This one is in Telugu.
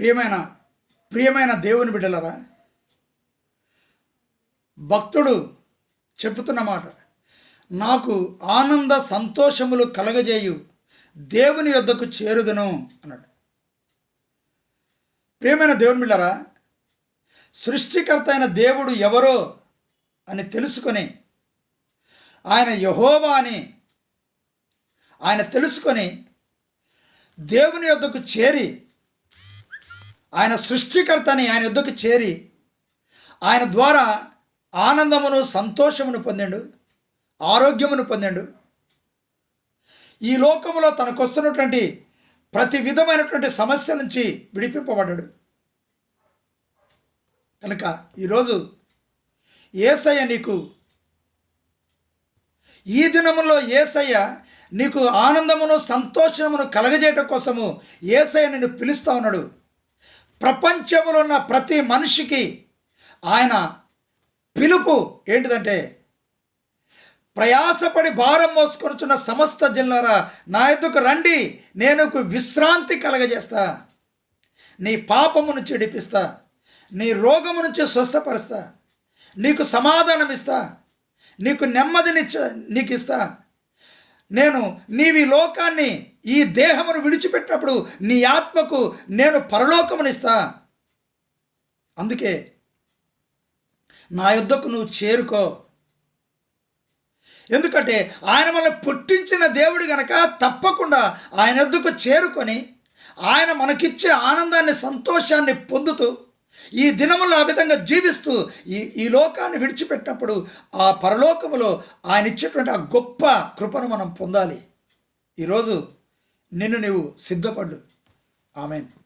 ప్రియమైన ప్రియమైన దేవుని బిడ్డలరా భక్తుడు చెబుతున్నమాట మాట నాకు ఆనంద సంతోషములు కలగజేయు దేవుని యొద్దకు చేరుదును అన్నాడు. ప్రియమైన దేవుని బిళ్ళరా సృష్టికర్త అయిన దేవుడు ఎవరో అని తెలుసుకొని ఆయన యహోవా అని ఆయన తెలుసుకొని దేవుని యొద్దకు చేరి ఆయన సృష్టికర్తని ఆయన యొద్దకు చేరి ఆయన ద్వారా ఆనందమును సంతోషమును పొందాడు ఆరోగ్యమును పొందాడు. ఈ లోకములో తనకొస్తున్నటువంటి ప్రతి విధమైనటువంటి సమస్య నుంచి విడిపింపబడ్డాడు. కనుక ఈరోజు ఏసయ్య నీకు ఈ దినములో ఏసయ్య నీకు ఆనందమును సంతోషమును కలగజేయటం కోసము ఏసయ్య నిన్ను పిలుస్తా ఉన్నాడు. ప్రపంచంలో ఉన్న ప్రతి మనిషికి ఆయన పిలుపు ఏంటిదంటే ప్రయాసపడి భారం మోసుకొనుచున్న సమస్త జిల్లారా నా ఎద్దుకు రండి నేను విశ్రాంతి కలగజేస్తా. నీ పాపమును చెడిపిస్తా నీ రోగము నుంచి స్వస్థపరుస్తా. నీకు సమాధానం ఇస్తా నీకు నెమ్మదిని నీకు ఇస్తా నేను నీవి లోకాన్ని ఈ దేహమును విడిచిపెట్టినప్పుడు నీ ఆత్మకు నేను పరలోకమునిస్తా. అందుకే నా యుద్ధకు నువ్వు చేరుకో. ఎందుకంటే ఆయన మనల్ని పుట్టించిన దేవుడు గనక తప్పకుండా ఆయన ఎద్దుకు చేరుకొని ఆయన మనకిచ్చే ఆనందాన్ని సంతోషాన్ని పొందుతూ ఈ దినములు ఆ విధంగా జీవిస్తూ ఈ ఈ లోకాన్ని విడిచిపెట్టినప్పుడు ఆ పరలోకములో ఆయన ఇచ్చేటువంటి ఆ గొప్ప కృపను మనం పొందాలి. ఈరోజు నిన్ను నీవు సిద్ధపడ్డు ఆమెను.